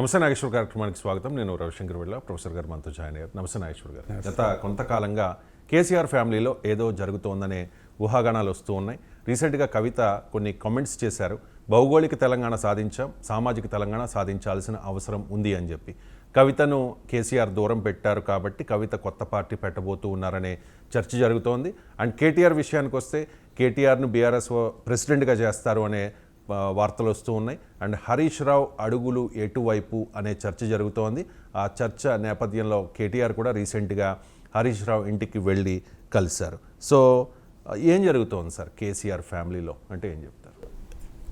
నమస్తే నాగేశ్వర్ కార్యక్రమానికి స్వాగతం. నేను రవిశంకర్ వెళ్ళ ప్రొఫెసర్ గారు మనతో జాయిన్ అయ్యారు. నమస్తే నాగేశ్వర్ గారు. గత కొంతకాలంగా కేసీఆర్ ఫ్యామిలీలో ఏదో జరుగుతోందనే ఊహాగానాలు వస్తూ ఉన్నాయి. రీసెంట్గా కవిత కొన్ని కామెంట్స్ చేశారు. భౌగోళిక తెలంగాణ సాధించాం సామాజిక తెలంగాణ సాధించాల్సిన అవసరం ఉంది అని చెప్పి. కవితను కేసీఆర్ దూరం పెట్టారు కాబట్టి కవిత కొత్త పార్టీ పెట్టబోతూ ఉన్నారనే చర్చ జరుగుతోంది. అండ్ కేటీఆర్ విషయానికి వస్తే కేటీఆర్ను బీఆర్ఎస్ ప్రెసిడెంట్గా చేస్తారు అనే వార్తలు వస్తూ ఉన్నాయి. అండ్ హరీష్ రావు అడుగులు ఎటువైపు అనే చర్చ జరుగుతోంది. ఆ చర్చ నేపథ్యంలో కేటీఆర్ కూడా రీసెంట్గా హరీష్ రావు ఇంటికి వెళ్ళి కలిశారు. సో ఏం జరుగుతోంది సార్ కేసీఆర్ ఫ్యామిలీలో? అంటే ఏం చెప్తారు?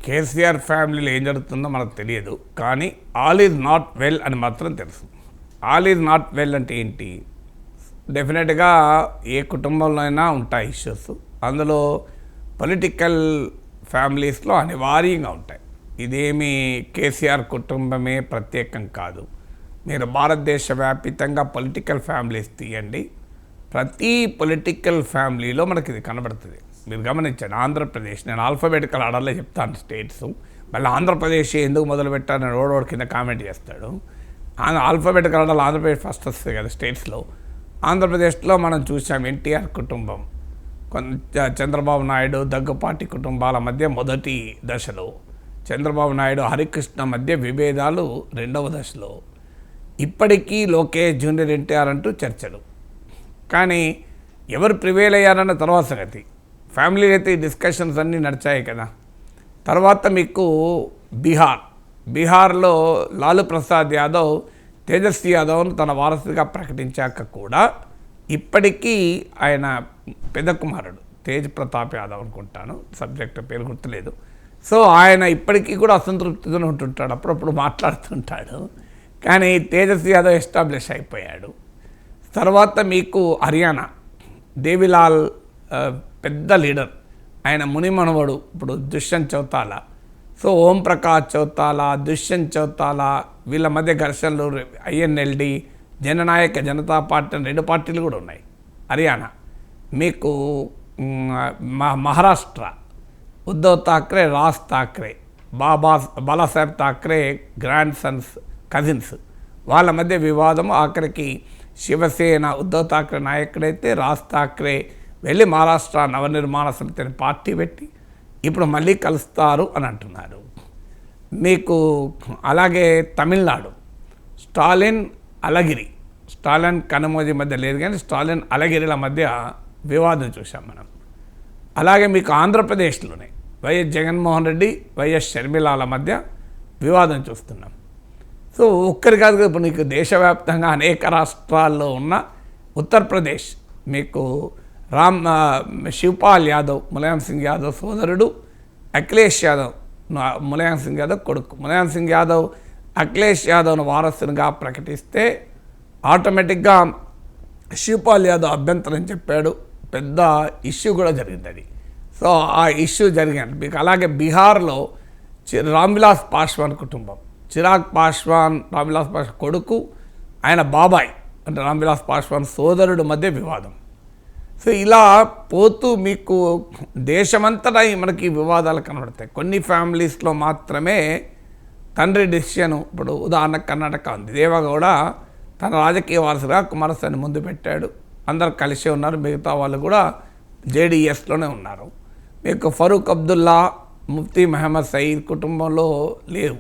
కేసీఆర్ ఫ్యామిలీలో ఏం జరుగుతుందో మనకు తెలియదు. కానీ ఆల్ ఈజ్ నాట్ వెల్ అని మాత్రం తెలుసు. ఆల్ ఈజ్ నాట్ వెల్ అంటే ఏంటి? డెఫినెట్గా ఏ కుటుంబంలో అయినా ఉంటాయి ఇష్యూస్. అందులో పొలిటికల్ ఫ్యామిలీస్లో అనివార్యంగా ఉంటాయి. ఇదేమి కేసీఆర్ కుటుంబమే ప్రత్యేకం కాదు. మీరు భారతదేశ వ్యాపితంగా పొలిటికల్ ఫ్యామిలీస్ తీయండి. ప్రతి పొలిటికల్ ఫ్యామిలీలో మనకి ఇది కనబడుతుంది. మీరు గమనించండి ఆంధ్రప్రదేశ్ నేను ఆల్ఫాబెటికల్ ఆర్డర్లో చెప్తాను స్టేట్స్. మళ్ళీ ఆంధ్రప్రదేశ్ ఎందుకు మొదలు పెట్టాను రోడ్ కింద కామెంట్ చేస్తాడు. ఆల్ఫాబెటికల్ ఆర్డర్లో ఆంధ్రప్రదేశ్ ఫస్ట్ వస్తుంది కదా స్టేట్స్లో. ఆంధ్రప్రదేశ్లో మనం చూసాం ఎన్టీఆర్ కుటుంబం. చంద్రబాబు నాయుడు దగ్గుపాటి కుటుంబాల మధ్య మొదటి దశలో. చంద్రబాబు నాయుడు హరికృష్ణ మధ్య విభేదాలు రెండవ దశలో. ఇప్పటికీ లోకేష్ జూనియర్ ఎన్టీఆర్ అంటూ చర్చలు. కానీ ఎవరు ప్రివేల్ అయ్యారన్న తర్వాత సంగతి. ఫ్యామిలీ అయితే ఈ డిస్కషన్స్ అన్నీ నడిచాయి కదా. తర్వాత మీకు బీహార్. బీహార్లో లాలు ప్రసాద్ యాదవ్ తేజస్వి యాదవ్ను తన వారసుగా ప్రకటించాక కూడా ఇప్పటికీ ఆయన పెద్ద కుమారుడు. తేజ్ ప్రతాప్ యాదవ్ అనుకుంటాను. సబ్జెక్ట్ పేరు గుర్తులేదు. సో ఆయన ఇప్పటికీ కూడా అసంతృప్తితో ఉంటుంటాడు. అప్పుడప్పుడు మాట్లాడుతుంటాడు. కానీ తేజస్వి యాదవ్ ఎస్టాబ్లిష్ అయిపోయాడు. తర్వాత మీకు హర్యానా. దేవిలాల్ పెద్ద లీడర్. ఆయన ముని మనవడు. ఇప్పుడు దుష్యంత్ చౌతాల. సో ఓం ప్రకాష్ చౌతాల దుష్యంత్ చౌతాల వీళ్ళ మధ్య ఘర్షణలు ఐఎన్ఎల్డి జననాయక జనతా పార్టీ అని రెండు పార్టీలు కూడా ఉన్నాయి. హర్యానా. మీకు Maharashtra. Uddhav Thackeray Raj Thackeray Baba Balasaheb Thackeray grandsons cousins. వాళ్ళ మధ్య వివాదం ఆఖరికి శివసేన ఉద్ధవ్ థాక్రే నాయకుడైతే రాజ్ థాక్రే వెళ్ళి మహారాష్ట్ర నవనిర్మాణ సమితిని పార్టీ పెట్టి ఇప్పుడు మళ్ళీ కలుస్తారు అని అంటున్నారు. మీకు అలాగే తమిళనాడు. స్టాలిన్ అలగిరి. స్టాలిన్ కనుమోజీ మధ్య లేదు కానీ స్టాలిన్ అలగిరిల మధ్య వివాదం చూసాం మనం. అలాగే మీకు ఆంధ్రప్రదేశ్లోనే వైఎస్ జగన్మోహన్ రెడ్డి వైఎస్ షర్మిలాల మధ్య వివాదం చూస్తున్నాం. సో ఒక్కరి కాదు ఇప్పుడు నీకు దేశవ్యాప్తంగా అనేక రాష్ట్రాల్లో ఉన్న ఉత్తరప్రదేశ్ మీకు రామ్ శివపాల్ యాదవ్ ములాయం సింగ్ యాదవ్ సోదరుడు అఖిలేష్ యాదవ్ ములాయం సింగ్ యాదవ్ కొడుకు. ములాయం సింగ్ యాదవ్ అఖిలేష్ యాదవ్ను వారసునిగా ప్రకటిస్తే ఆటోమేటిక్గా శివపాల్ యాదవ్ అభ్యంతరం చెప్పాడు. పెద్ద ఇష్యూ కూడా జరిగింది అది. సో ఆ ఇష్యూ జరిగింది. మీకు అలాగే బీహార్లో చి- రామ్విలాస్ పాశ్వాన్ కుటుంబం. చిరాగ్ పాశ్వాన్ రామ్విలాస్ పాశ్వాన్ కొడుకు ఆయన బాబాయ్ అంటే రామ్విలాస్ పాశ్వాన్ సోదరుడు మధ్య వివాదం. సో ఇలా పోతూ మీకు దేశమంతటా మనకి వివాదాలు కనబడతాయి. కొన్ని ఫ్యామిలీస్లో మాత్రమే తండ్రి డెసిషన్ ఇప్పుడు ఉదాహరణకు కర్ణాటక ఉంది. దేవగౌడ తన రాజకీయ వారసుగా కుమారస్వామిని ముందు పెట్టాడు. అందరు కలిసే ఉన్నారు. మిగతా వాళ్ళు కూడా జేడీఎస్లోనే ఉన్నారు. మీకు ఫరూక్ అబ్దుల్లా ముఫ్తీ మహమ్మద్ సయీద్ కుటుంబంలో లేవు.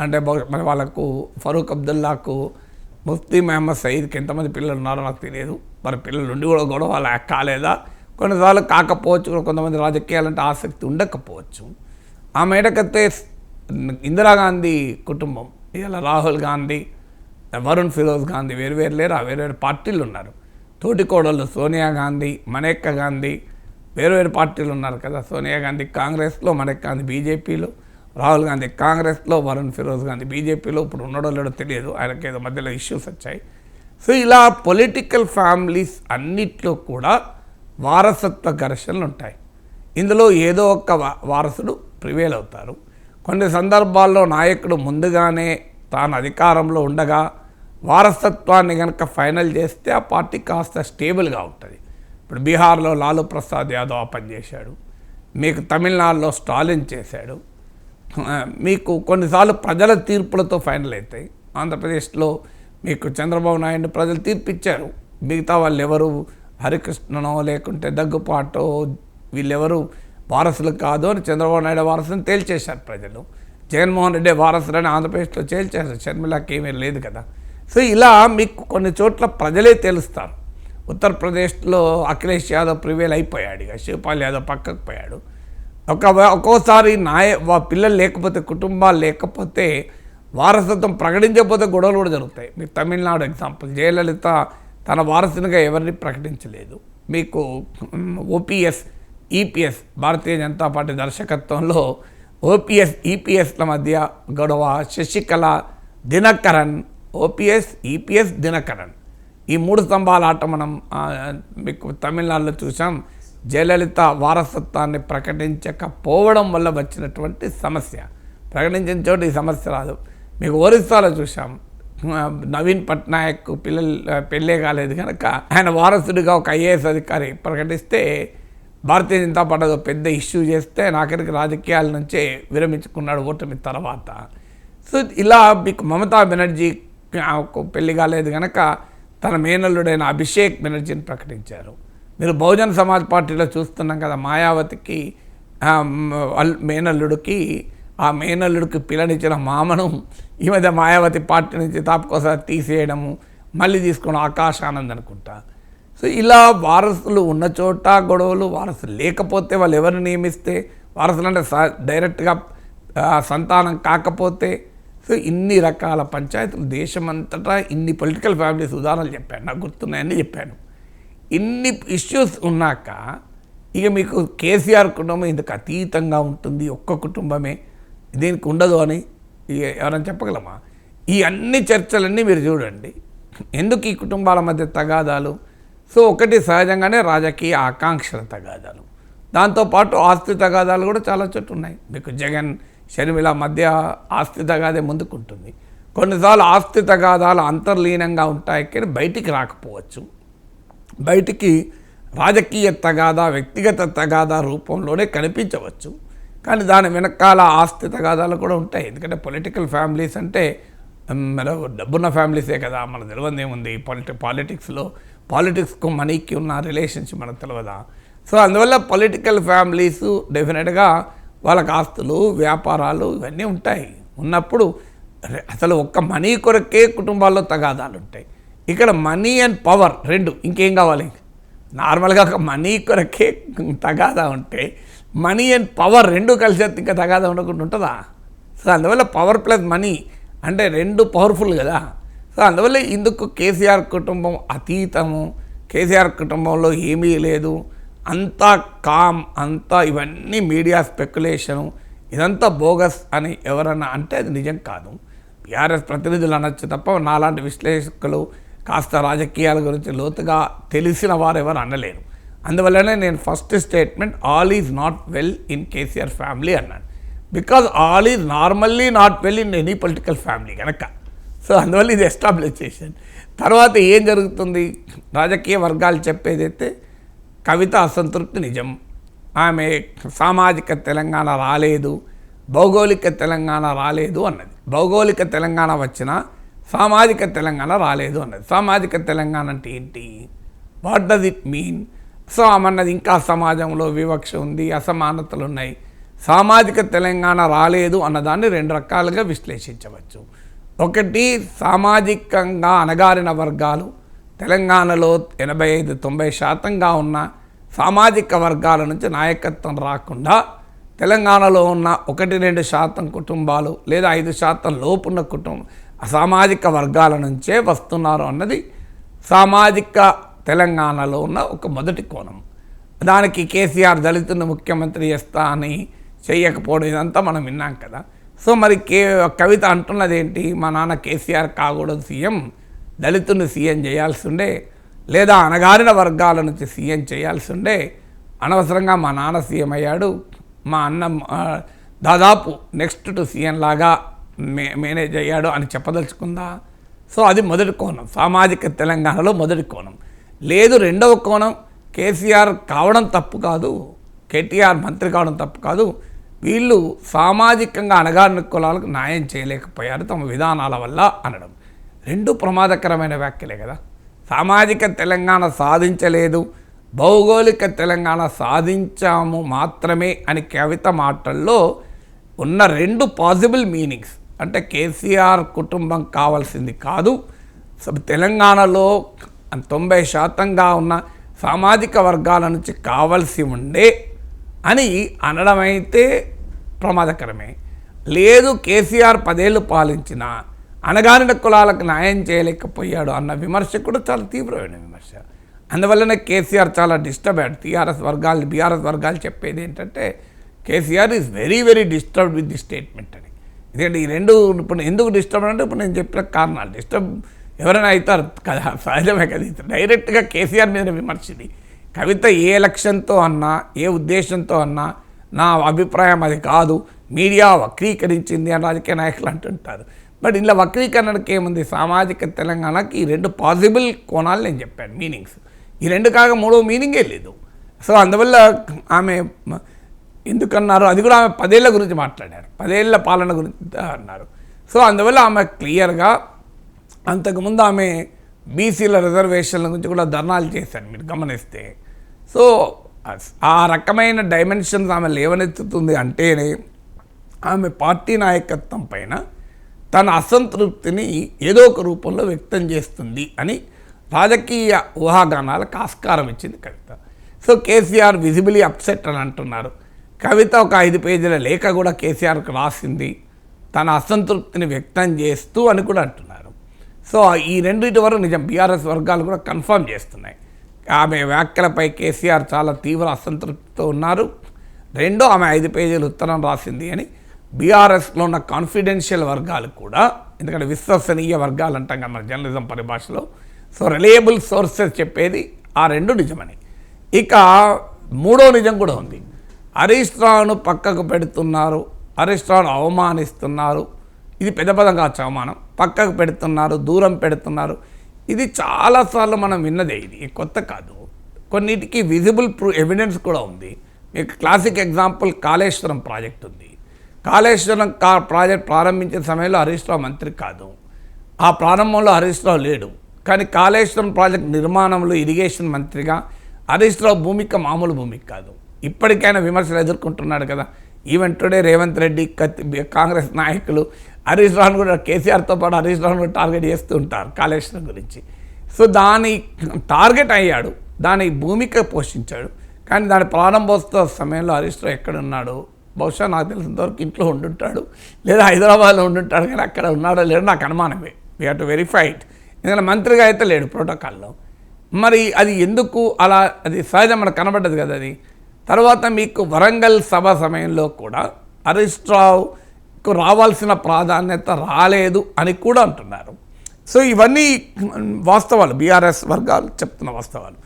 అంటే మరి వాళ్ళకు ఫరూక్ అబ్దుల్లాకు ముఫ్తీ మహమ్మద్ సయీద్కి ఎంతమంది పిల్లలు ఉన్నారో నాకు తెలియదు. మరి పిల్లలు ఉండి కూడా గొడవ అలా కాలేదా? కొన్నిసార్లు కాకపోవచ్చు. కూడా కొంతమంది రాజకీయాలంటే ఆసక్తి ఉండకపోవచ్చు. ఆ మేడకైతే ఇందిరాగాంధీ కుటుంబం ఇలా రాహుల్ గాంధీ వరుణ్ ఫిరోజ్ గాంధీ వేరు వేరు లేరు ఆ వేరు వేరు పార్టీలు ఉన్నారు. తోటికోడళ్ళు సోనియా గాంధీ మనేక్క గాంధీ వేరు వేరు పార్టీలు ఉన్నారు కదా. సోనియా గాంధీ కాంగ్రెస్లో మనేక్ గాంధీ బీజేపీలో రాహుల్ గాంధీ కాంగ్రెస్లో వరుణ్ ఫిరోజ్ గాంధీ బీజేపీలో ఇప్పుడు ఉన్నాడో లేడో తెలియదు ఆయనకి ఏదో మధ్యలో ఇష్యూస్ వచ్చాయి. సో ఇలా పొలిటికల్ ఫ్యామిలీస్ అన్నిట్లో కూడా వారసత్వ ఘర్షణలు ఉంటాయి ఇందులో ఏదో ఒక వారసుడు ప్రివేల్ అవుతారు కొన్ని సందర్భాల్లో నాయకుడు ముందుగానే తాను అధికారంలో ఉండగా వారసత్వాన్ని కనుక ఫైనల్ చేస్తే ఆ పార్టీ కాస్త స్టేబుల్గా ఉంటుంది. ఇప్పుడు బీహార్లో లాలూ ప్రసాద్ యాదవ్ పనిచేశాడు. చేశాడు మీకు తమిళనాడులో స్టాలిన్ చేశాడు. మీకు కొన్నిసార్లు ప్రజల తీర్పులతో ఫైనల్ అవుతాయి. ఆంధ్రప్రదేశ్లో మీకు చంద్రబాబు నాయుడు ప్రజలు తీర్పు ఇచ్చారు మిగతా వాళ్ళు ఎవరు హరికృష్ణనో లేకుంటే దగ్గుపాటో వీళ్ళెవరు వారసులు కాదు అని చంద్రబాబు నాయుడు వారసుని తేల్చేశారు ప్రజలు. జగన్మోహన్ రెడ్డి వారసులని ఆంధ్రప్రదేశ్లో తేల్చేశారు. షర్మిలాకి ఏమీ లేదు కదా. సో ఇలా మీకు కొన్ని చోట్ల ప్రజలే తెలుస్తారు. ఉత్తరప్రదేశ్లో అఖిలేష్ యాదవ్ ప్రివేల్ అయిపోయాడు ఇక. శివపాల్ యాదవ్ పక్కకు పోయాడు. ఒక ఒక్కోసారి నాయ పిల్లలు లేకపోతే కుటుంబాలు లేకపోతే వారసత్వం ప్రకటించకపోతే గొడవలు కూడా జరుగుతాయి. మీకు తమిళనాడు ఎగ్జాంపుల్. జయలలిత తన వారసునిగా ఎవరిని ప్రకటించలేదు. మీకు OPS EPS Bharatiya Janata party దర్శకత్వంలో ఓపీఎస్ ఈపీఎస్ల మధ్య గొడవ శశికళ దినకరన్ ఓపీఎస్ ఈపీఎస్ దినకరన్. ఈ మూడు స్తంభాల ఆట మనం మీకు తమిళనాడులో చూసాం. జయలలిత వారసత్వాన్ని ప్రకటించకపోవడం వల్ల వచ్చినటువంటి సమస్య. ప్రకటించిన చోట ఈ సమస్య రాదు. మీకు ఒరిస్సాలో చూసాం. నవీన్ పట్నాయక్ పిల్లలు పెళ్ళే కాలేదు కనుక ఆయన వారసుడిగా ఒక ఐఏఎస్ అధికారి ప్రకటిస్తే భారతీయ జనతా పార్టీ ఒక పెద్ద ఇష్యూ చేస్తే నాకరికి రాజకీయాల నుంచే విరమించుకున్నాడు ఓటమి తర్వాత. సో ఇలా మీకు మమతా బెనర్జీ పెళ్ళి కాలేదు కనుక తన మేనల్లుడైన అభిషేక్ బెనర్జీని ప్రకటించారు. మీరు బహుజన్ సమాజ్ పార్టీలో చూస్తున్నాం కదా మాయావతికి మేనల్లుడికి ఆ మేనల్లుడికి పిల్లనిచ్చిన మామను ఈ మధ్య మాయావతి పార్టీ నుంచి తాపకోసారి తీసేయడము మళ్ళీ తీసుకున్న ఆకాశ ఆనంద్ అనుకుంటా. సో ఇలా వారసులు ఉన్న చోట గొడవలు వారసులు లేకపోతే వాళ్ళు ఎవరిని నియమిస్తే వారసులు అంటే స- డైరెక్ట్గా సంతానం కాకపోతే సో ఇన్ని రకాల పంచాయతీలు దేశమంతటా ఇన్ని పొలిటికల్ ఫ్యామిలీస్ ఉదాహరణలు చెప్పాను నాకు గుర్తున్నాయని చెప్పాను. ఇన్ని ఇష్యూస్ ఉన్నాక ఇక మీకు కేసీఆర్ కుటుంబం ఇందుకు అతీతంగా ఉంటుంది ఒక్క కుటుంబమే దీనికి ఉండదు అని ఇక ఎవరైనా చెప్పగలమా? ఈ అన్ని చర్చలన్నీ మీరు చూడండి. ఎందుకు ఈ కుటుంబాల మధ్య తగాదాలు? సో ఒకటి సహజంగానే రాజకీయ ఆకాంక్షల తగాదాలు దాంతోపాటు ఆస్తి తగాదాలు కూడా చాలా చోట్ల ఉన్నాయి. మీకు జగన్ షర్మిల మధ్య ఆస్తి తగాదే ముందుకుంటుంది. కొన్నిసార్లు ఆస్తి తగాదాలు అంతర్లీనంగా ఉంటాయి కానీ బయటికి రాకపోవచ్చు. బయటికి రాజకీయ తగాదా వ్యక్తిగత తగాదా రూపంలోనే కనిపించవచ్చు. కానీ దాని వెనకాల ఆస్తి తగాదాలు కూడా ఉంటాయి. ఎందుకంటే పొలిటికల్ ఫ్యామిలీస్ అంటే మ్, మరి డబ్బున్న ఫ్యామిలీసే కదా. మన తెలియదు ఏముంది పాలిటి పాలిటిక్స్లో పాలిటిక్స్కు మనీకి ఉన్న రిలేషన్షిప్ మనకు తెలియదా సో అందువల్ల పొలిటికల్ ఫ్యామిలీస్ డెఫినెట్గా వాళ్ళకి ఆస్తులు వ్యాపారాలు ఇవన్నీ ఉంటాయి. ఉన్నప్పుడు అసలు ఒక్క మనీ కొరకే కుటుంబాల్లో తగాదాలు ఉంటాయి. ఇక్కడ మనీ అండ్ పవర్ రెండు ఇంకేం కావాలి? నార్మల్గా ఒక మనీ కొరకే తగాదా ఉంటే మనీ అండ్ పవర్ రెండు కలిసి ఇంకా తగాదా ఉండకుండా ఉంటుందా? సో అందువల్ల పవర్ ప్లస్ మనీ అంటే రెండు పవర్ఫుల్ కదా? సో అందువల్ల ఇందుకు కేసీఆర్ కుటుంబం అతీతము. కేసీఆర్ కుటుంబంలో ఏమీ లేదు. అంతా కామ్ అంతా ఇవన్నీ మీడియా స్పెక్యులేషను. ఇదంతా బోగస్ అని ఎవరన్నా అంటే అది నిజం కాదు. బీఆర్ఎస్ ప్రతినిధులు అనొచ్చు తప్ప నాలాంటి విశ్లేషకులు కాస్త రాజకీయాల గురించి లోతుగా తెలిసిన వారు ఎవరు అనలేరు. అందువల్లనే నేను first statement all is not well in KCR family అన్నాను. Because all is normally not well in any political family కనుక సో అందువల్ల ఇది ఎస్టాబ్లిష్ చేశాను తర్వాత ఏం జరుగుతుంది? రాజకీయ వర్గాలు చెప్పేదైతే కవిత అసంతృప్తి నిజం. ఆమె సామాజిక తెలంగాణ రాలేదు భౌగోళిక తెలంగాణ రాలేదు అన్నది. భౌగోళిక తెలంగాణ వచ్చినా సామాజిక తెలంగాణ రాలేదు అన్నది. సామాజిక తెలంగాణ అంటే ఏంటి? What does it mean so ఆమన్నది ఇంకా సమాజంలో వివక్ష ఉంది అసమానతలు ఉన్నాయి. సామాజిక తెలంగాణ రాలేదు అన్నదాన్ని రెండు రకాలుగా విశ్లేషించవచ్చు. ఒకటి సామాజికంగా అణగారిన వర్గాలు. తెలంగాణలో ఎనభై ఐదు తొంభై శాతంగా ఉన్న సామాజిక వర్గాల నుంచి నాయకత్వం రాకుండా తెలంగాణలో ఉన్న ఒకటి రెండు శాతం కుటుంబాలు లేదా ఐదు శాతం లోపున్న కుటుంబం సామాజిక వర్గాల నుంచే వస్తున్నారు అన్నది సామాజిక తెలంగాణలో ఉన్న ఒక మొదటి కోణం. దానికి కేసీఆర్ దళితుని ముఖ్యమంత్రి చేస్తా అని చేయకపోవడం ఇదంతా మనం విన్నాం కదా. సో మరి కే కవిత అంటున్నది ఏంటి మా నాన్న కేసీఆర్ కాకూడదు సీఎం దళితుని సీఎం చేయాల్సి ఉండే లేదా అణగారిన వర్గాల నుంచి సీఎం చేయాల్సి ఉండే అనవసరంగా మా నాన్న సీఎం అయ్యాడు. మా అన్న దాదాపు నెక్స్ట్ టు సీఎం లాగా మే మేనేజ్ అయ్యాడు అని చెప్పదలుచుకుందా? సో అది మొదటి కోణం. సామాజిక తెలంగాణలో మొదటి కోణం. లేదు రెండవ కోణం కేసీఆర్ కావడం తప్పు కాదు కేటీఆర్ మంత్రి కావడం తప్పు కాదు వీళ్ళు సామాజికంగా అణగారిన కులాలకు న్యాయం చేయలేకపోయారు తమ విధానాల వల్ల అనడం. రెండు ప్రమాదకరమైన వ్యాఖ్యలే కదా. సామాజిక తెలంగాణ సాధించలేదు భౌగోళిక తెలంగాణ సాధించాము మాత్రమే అని కవిత మాటల్లో ఉన్న రెండు పాసిబుల్ మీనింగ్స్ అంటే కేసీఆర్ కుటుంబం కావాల్సింది కాదు తెలంగాణలో తొంభై శాతంగా ఉన్న సామాజిక వర్గాల నుంచి కావలసి ఉండే అని అనడం అయితే ప్రమాదకరమే. లేదు కేసీఆర్ పదేళ్ళు పాలించిన అణగారిన కులాలకు న్యాయం చేయలేకపోయాడు అన్న విమర్శ కూడా చాలా తీవ్రమైన విమర్శ. అందువల్లనే కేసీఆర్ చాలా డిస్టర్బ్ అయ్యాడు టీఆర్ఎస్ వర్గాలు బీఆర్ఎస్ వర్గాలు చెప్పేది ఏంటంటే KCR is very very disturb with the statement అని. ఎందుకంటే ఈ రెండు ఇప్పుడు ఎందుకు డిస్టర్బ్ అంటే ఇప్పుడు నేను చెప్పిన కారణాలు. డిస్టర్బ్ ఎవరైనా అవుతారు కదా సహజమే కదా. డైరెక్ట్గా కేసీఆర్ మీద విమర్శది కవిత ఏ లక్ష్యంతో అన్నా ఏ ఉద్దేశంతో అన్నా నా అభిప్రాయం అది కాదు. మీడియా వక్రీకరించింది అని రాజకీయ నాయకులు అంటుంటారు. బట్ ఇందులో వక్రీకరణకి ఏముంది? సామాజిక తెలంగాణకి ఈ రెండు పాసిబుల్ కోణాలు నేను చెప్పాను మీనింగ్స్. ఈ రెండు కాక మూడో మీనింగే లేదు. సో అందువల్ల ఆమె ఎందుకన్నారు? అది కూడా ఆమె పదేళ్ళ గురించి మాట్లాడారు. పదేళ్ళ పాలన గురించి అన్నారు. సో అందువల్ల ఆమె క్లియర్గా అంతకుముందు ఆమె బీసీల రిజర్వేషన్ల గురించి కూడా ధర్నాలు చేశారు మీరు గమనిస్తే సో ఆ రకమైన డైమెన్షన్స్ ఆమె లేవనెత్తుతుంది అంటేనే ఆమె పార్టీ నాయకత్వం పైన తన అసంతృప్తిని ఏదో ఒక రూపంలో వ్యక్తం చేస్తుంది అని రాజకీయ ఊహాగానాలకు ఆస్కారం ఇచ్చింది Kavitha. So KCR visibly upset అని అంటున్నారు. కవిత ఒక ఐదు పేజీల లేఖ కూడా కేసీఆర్కు రాసింది. తన అసంతృప్తిని వ్యక్తం చేస్తూ అని కూడా అంటున్నారు. సో ఈ రెండింటి వరకు నిజం బీఆర్ఎస్ వర్గాలు కూడా కన్ఫర్మ్ చేస్తున్నాయి. ఆమె వ్యాఖ్యలపై కేసీఆర్ చాలా తీవ్ర అసంతృప్తితో ఉన్నారు. రెండో ఆమె ఐదు పేజీలు ఉత్తరం రాసింది అని బీఆర్ఎస్లో ఉన్న కాన్ఫిడెన్షియల్ వర్గాలు కూడా ఎందుకంటే విశ్వసనీయ వర్గాలు అంటాం కదా మన జర్నలిజం పరిభాషలో. సో రిలయబుల్ సోర్సెస్ చెప్పేది ఆ రెండు నిజమని. ఇక మూడో నిజం కూడా ఉంది. హరీష్ రావును పక్కకు పెడుతున్నారు హరీష్ రావును అవమానిస్తున్నారు. ఇది పెద్ద పదం కావచ్చు అవమానం. పక్కకు పెడుతున్నారు దూరం పెడుతున్నారు. ఇది చాలాసార్లు మనం విన్నదే ఇది. కొత్త కాదు. కొన్నిటికి విజిబుల్ ప్రూ ఎవిడెన్స్ కూడా ఉంది. మీకు క్లాసిక్ ఎగ్జాంపుల్ కాళేశ్వరం ప్రాజెక్ట్ ఉంది. కాళేశ్వరం కా ప్రాజెక్ట్ ప్రారంభించిన సమయంలో హరీష్ రావు మంత్రి కాదు. ఆ ప్రారంభంలో హరీష్ రావు లేడు. కానీ కాళేశ్వరం ప్రాజెక్ట్ నిర్మాణంలో ఇరిగేషన్ మంత్రిగా హరీష్ రావు భూమిక మామూలు భూమిక కాదు. ఇప్పటికైనా విమర్శలు ఎదుర్కొంటున్నాడు కదా. ఈవెన్ టుడే రేవంత్ రెడ్డి కత్తి కాంగ్రెస్ నాయకులు హరీష్ రావును కూడా కేసీఆర్తో పాటు హరీష్ రావును కూడా టార్గెట్ చేస్తూ ఉంటారు కాళేశ్వరం గురించి. సో దాని టార్గెట్ అయ్యాడు దాని భూమిక పోషించాడు. కానీ దాని ప్రారంభోత్సవ సమయంలో హరీష్ రావు ఎక్కడున్నాడు బహుశా నాకు తెలిసినంతవరకు ఇంట్లో ఉండుంటాడు లేదా హైదరాబాద్లో ఉండుంటాడు కానీ అక్కడ ఉన్నాడో లేదో నాకు అనుమానమే. వీ హ్యావ్ టు వెరిఫైడ్ ఎందుకంటే మంత్రిగా అయితే లేడు ప్రోటోకాల్లో. మరి అది ఎందుకు అలా అది సహజం మనకు కనబడ్డది కదా అది? తర్వాత మీకు వరంగల్ సభ సమయంలో కూడా హరీష్ రావుకు రావాల్సిన ప్రాధాన్యత రాలేదు అని కూడా అంటున్నారు. సో ఇవన్నీ వాస్తవాలు బీఆర్ఎస్ వర్గాలు చెప్తున్న వాస్తవాలు.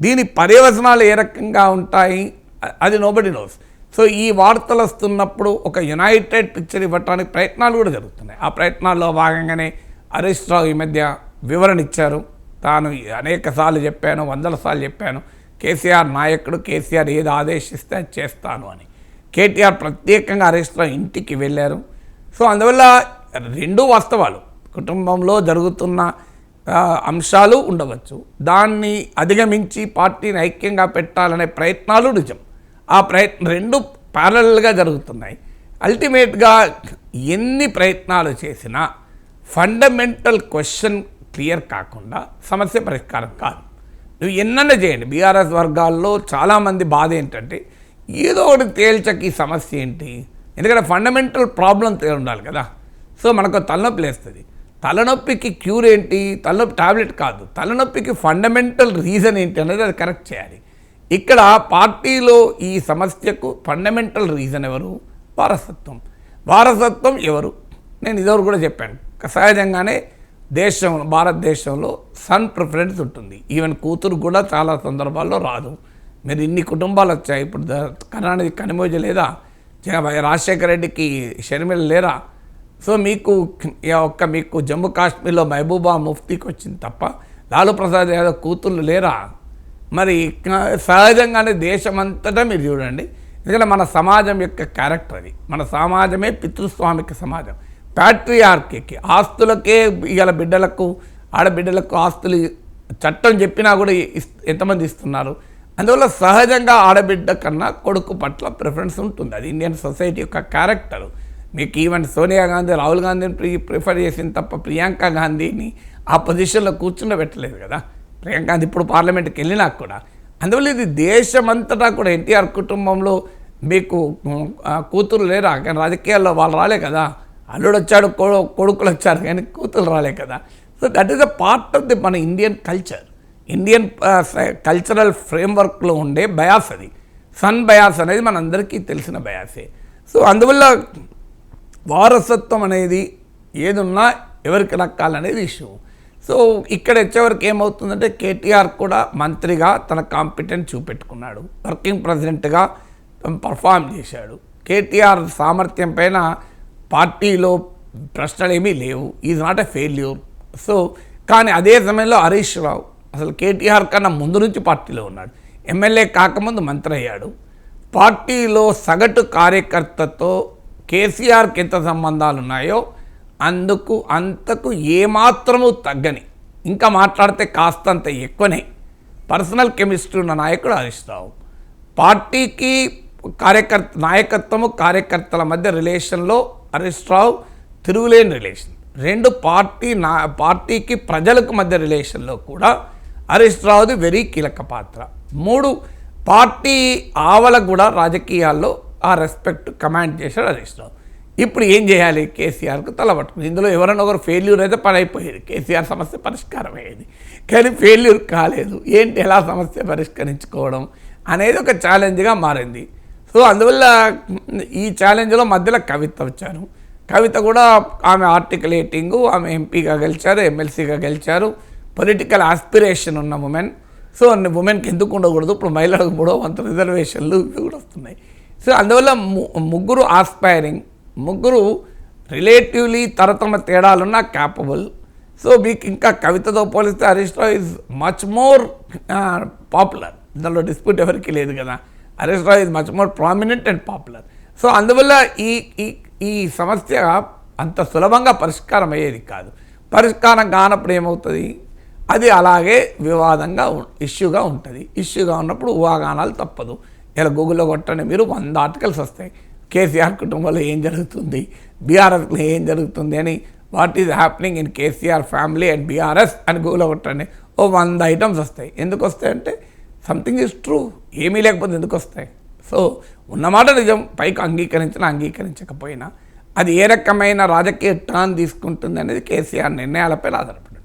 దీని పర్యవసనాలు ఏ రకంగా ఉంటాయి? అది నోబడి నోస్ సో ఈ వార్తలు వస్తున్నప్పుడు ఒక యునైటెడ్ పిక్చర్ ఇవ్వటానికి ప్రయత్నాలు కూడా జరుగుతున్నాయి. ఆ ప్రయత్నాల్లో భాగంగానే హరీష్ రావు ఈ మధ్య వివరణ ఇచ్చారు. తాను అనేక సార్లు చెప్పాను వందల సార్లు చెప్పాను. కేసీఆర్ నాయకుడు కేసీఆర్ ఏది ఆదేశిస్తే అది చేస్తాను అని. కేటీఆర్ ప్రత్యేకంగా అరెస్ట్లో ఇంటికి వెళ్ళారు. సో అందువల్ల రెండు వాస్తవాలు. కుటుంబంలో జరుగుతున్న అంశాలు ఉండవచ్చు. దాన్ని అధిగమించి పార్టీని ఐక్యంగా పెట్టాలనే ప్రయత్నాలు నిజం. ఆ ప్రయత్నం రెండు ప్యారల్గా జరుగుతున్నాయి. అల్టిమేట్గా ఎన్ని ప్రయత్నాలు చేసినా ఫండమెంటల్ క్వశ్చన్ క్లియర్ కాకుండా సమస్య పరిష్కారం కాదు. నువ్వు ఎన్నన్నా చేయండి. బీఆర్ఎస్ వర్గాల్లో చాలామంది బాధ ఏంటంటే ఏదో ఒకటి తేల్చక ఈ సమస్య ఏంటి? ఎందుకంటే ఫండమెంటల్ ప్రాబ్లం ఉండాలి కదా. సో మనకు తలనొప్పి లేస్తుంది. తలనొప్పికి క్యూర్ ఏంటి? తలనొప్పి టాబ్లెట్ కాదు. తలనొప్పికి ఫండమెంటల్ రీజన్ ఏంటి అనేది అది కరెక్ట్ చేయాలి. ఇక్కడ పార్టీలో ఈ సమస్యకు ఫండమెంటల్ రీజన్ ఎవరు? వారసత్వం. వారసత్వం ఎవరు? నేను ఇదివరకు కూడా చెప్పాను. సహజంగానే దేశం భారతదేశంలో సన్ ప్రిఫరెన్స్ ఉంటుంది. ఈవెన్ కూతురు కూడా చాలా సందర్భాల్లో రాదు. మీరు ఇన్ని కుటుంబాలు వచ్చాయి ఇప్పుడు ద- కరుణానిధి కనిమోజ లేదా? రాజశేఖర రెడ్డికి షర్మిల లేరా? సో మీకు ఈ ఒక్క మీకు జమ్మూ కాశ్మీర్లో మహబూబా ముఫ్తీకి వచ్చింది తప్ప లాలూ ప్రసాద్ యాదవ్ కూతుళ్ళు లేరా? మరి సహజంగానే దేశమంతటా మీరు చూడండి. ఎందుకంటే మన సమాజం యొక్క క్యారెక్టర్ అది. మన సమాజమే పితృస్వామిక సమాజం. ప్యాట్రియార్కీకి ఆస్తులకే ఇవాళ బిడ్డలకు ఆడబిడ్డలకు ఆస్తులు చట్టం చెప్పినా కూడా ఎంతమంది ఇస్తున్నారు. అందువల్ల సహజంగా ఆడబిడ్డ కన్నా కొడుకు పట్ల ప్రిఫరెన్స్ ఉంటుంది. అది ఇండియన్ సొసైటీ యొక్క క్యారెక్టర్. మీకు ఈవెన్ సోనియా గాంధీ రాహుల్ గాంధీని ప్రి ప్రిఫర్ చేసింది తప్ప ప్రియాంక గాంధీని ఆ పొజిషన్లో కూర్చుండబెట్టలేదు కదా. ప్రియాంక గాంధీ ఇప్పుడు పార్లమెంట్కి వెళ్ళినా కూడా. అందువల్ల ఇది దేశమంతటా కూడా ఎన్టీఆర్ కుటుంబంలో మీకు కూతురు లేరా? కానీ రాజకీయాల్లో వాళ్ళు రాలే కదా. అల్లుడు వచ్చాడు కొడుకులు వచ్చారు కానీ కూతురు రాలే కదా. So that is a part of the మన ఇండియన్ కల్చర్ ఇండియన్ కల్చరల్ ఫ్రేమ్వర్క్లో ఉండే బయాస్ అది. సన్ బయాస్ అనేది మనందరికీ తెలిసిన బయాసే. సో అందువల్ల వారసత్వం అనేది ఏదున్నా ఎవరికి దక్కాలనేది ఇష్యూ సో ఇక్కడ వచ్చేవరకు ఏమవుతుందంటే కేటీఆర్ కూడా మంత్రిగా తన కాంపిటెంట్ చూపెట్టుకున్నాడు. వర్కింగ్ ప్రెసిడెంట్గా పర్ఫామ్ చేశాడు. కేటీఆర్ సామర్థ్యం పైన పార్టీలో ప్రశ్నలు ఏమీ లేవు is not a failure so కానీ అదే సమయంలో హరీష్ రావు అసలు కేటీఆర్ కన్నా ముందు నుంచి పార్టీలో ఉన్నాడు. ఎమ్మెల్యే కాకముందు మంత్రి అయ్యాడు. పార్టీలో సగటు కార్యకర్తతో కేసీఆర్కి ఎంత సంబంధాలు ఉన్నాయో అందుకు అంతకు ఏమాత్రము తగ్గని. ఇంకా మాట్లాడితే కాస్తంత ఎక్కువనే. పర్సనల్ కెమిస్ట్రీ ఉన్న నాయకుడు హరీష్ రావు. పార్టీకి కార్యకర్త నాయకత్వము కార్యకర్తల మధ్య రిలేషన్లో హరీష్ రావు తిరుగులేని రిలేషన్ రెండు పార్టీ నా పార్టీకి ప్రజలకు మధ్య రిలేషన్లో కూడా హరీష్ రావుది వెరీ కీలక పాత్ర. మూడు పార్టీ ఆవలకు కూడా రాజకీయాల్లో ఆ రెస్పెక్ట్ కమాండ్ చేశాడు హరీష్ రావు. ఇప్పుడు ఏం చేయాలి? కేసీఆర్కు తలబట్టుకుంది ఇందులో ఎవరైనా ఒకరు ఫెయిల్యూర్ అయితే పని అయిపోయేది. కేసీఆర్ సమస్య పరిష్కారం అయ్యేది. కానీ ఫెయిల్యూర్ కాలేదు. ఏంటి? ఎలా సమస్య పరిష్కరించుకోవడం అనేది ఒక ఛాలెంజ్గా మారింది. సో అందువల్ల ఈ ఛాలెంజ్లో మధ్యలో కవిత వచ్చాను కవిత కూడా ఆమె ఆర్టికులేటింగ్ ఆమె ఎంపీగా గెలిచారు ఎమ్మెల్సీగా గెలిచారు. పొలిటికల్ ఆస్పిరేషన్ ఉన్న ఉమెన్. సో ఉమెన్కి ఎందుకు ఉండకూడదు? ఇప్పుడు మహిళలకు మూడో వంతు రిజర్వేషన్లు ఇవి కూడా వస్తున్నాయి. సో అందువల్ల ము- ముగ్గురు ఆస్పైరింగ్ ముగ్గురు రిలేటివ్లీ తరతమ తేడాలున్న క్యాపబుల్. సో మీకు ఇంకా కవితతో పోలిస్తే Harish Rao is much more popular. దానిలో డిస్ప్యూట్ ఎవరికి లేదు కదా. Harish Rao is much more prominent and popular so అందువల్ల ఈ ఈ ఈ సమస్య అంత సులభంగా పరిష్కారం అయ్యేది కాదు. పరిష్కారం కానప్పుడు ఏమవుతుంది? అది అలాగే వివాదంగా ఇష్యూగా ఉంటుంది. ఇష్యూగా ఉన్నప్పుడు ఊహాగానాలు తప్పదు. ఇలా గూగుల్లో కొట్టండి మీరు వంద ఆర్టికల్స్ వస్తాయి. కేసీఆర్ కుటుంబంలో ఏం జరుగుతుంది? బీఆర్ఎస్లో ఏం జరుగుతుంది అని what is happening in KCR family and BRS అని గూగుల్లో కొట్టండి. ఓ వంద ఐటమ్స్ వస్తాయి. ఎందుకు వస్తాయంటే సంథింగ్ ఈజ్ ట్రూ ఏమీ లేకపోతే ఎందుకు వస్తాయి? సో ఉన్నమాట నిజం పైకి అంగీకరించినా అంగీకరించకపోయినా అది ఏ రకమైన రాజకీయ టర్న్ తీసుకుంటుంది అనేది కేసీఆర్ నిర్ణయాలపై ఆధారపడి